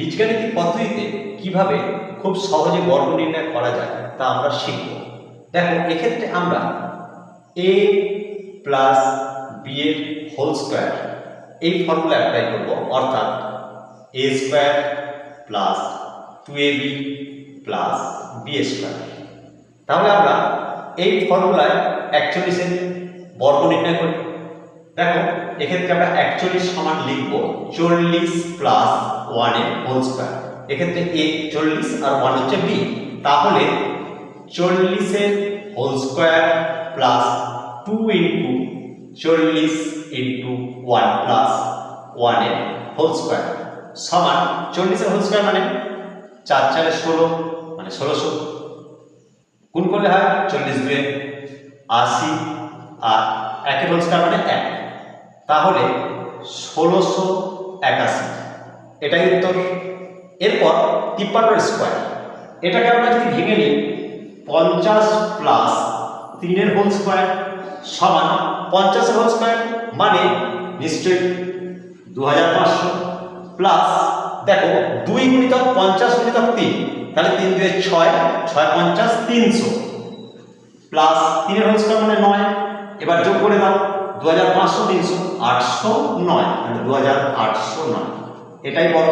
বীজগাণিতিক পদ্ধতিতে কীভাবে খুব সহজে বর্গ নির্ণয় করা যায় তা আমরা শিখব। দেখো, এক্ষেত্রে আমরা এ প্লাস বি এর হোল স্কোয়ার এই ফর্মুলা অ্যাপ্লাই করব, অর্থাৎ A square plus two A B plus B square তাহলে আমরা এই ফর্মুলায় একচল্লিশের বর্গ নির্ণয় করি। দেখো, এক্ষেত্রে আমরা একচল্লিশ সমান লিখব চল্লিশ প্লাস ওয়ানের হোল স্কোয়ার এক্ষেত্রে এ চল্লিশ আর ওয়ান হচ্ছে বি তাহলে চল্লিশের whole square plus two into চল্লিশ ইন্টু ওয়ান প্লাস ওয়ানের হোল স্কোয়ার সমান চল্লিশের হোল স্কোয়ার মানে চার চারে ষোলো মানে ষোলোশো গুণ করলে হয় চল্লিশ দুয়ে আশি, আর একের হোল স্কোয়ার মানে এক। তাহলে ষোলোশো একাশি। এটাই উত্তর। এরপর তিপ্পান্ন স্কোয়ার। এটাকে আমরা যদি ভেঙে নিই, পঞ্চাশ প্লাস তিনের হোল স্কোয়ার সমান পঞ্চাশের হোল স্কোয়ার মানে নিশ্চয়ই দু হাজার পাঁচশো। প্লাস দেখো, দুই গুণিতক পঞ্চাশ গুণিতক তিন, তাহলে তিন দুয়ে ছয় ছয় পঞ্চাশ তিনশো। প্লাস তিনের হোল স্কোয়ার মানে নয়। এবার যোগ করে দাও। দু হাজার পাঁচশো তিনশো আটশো নয় মানে দু হাজার আটশো নয়। এটাই বড়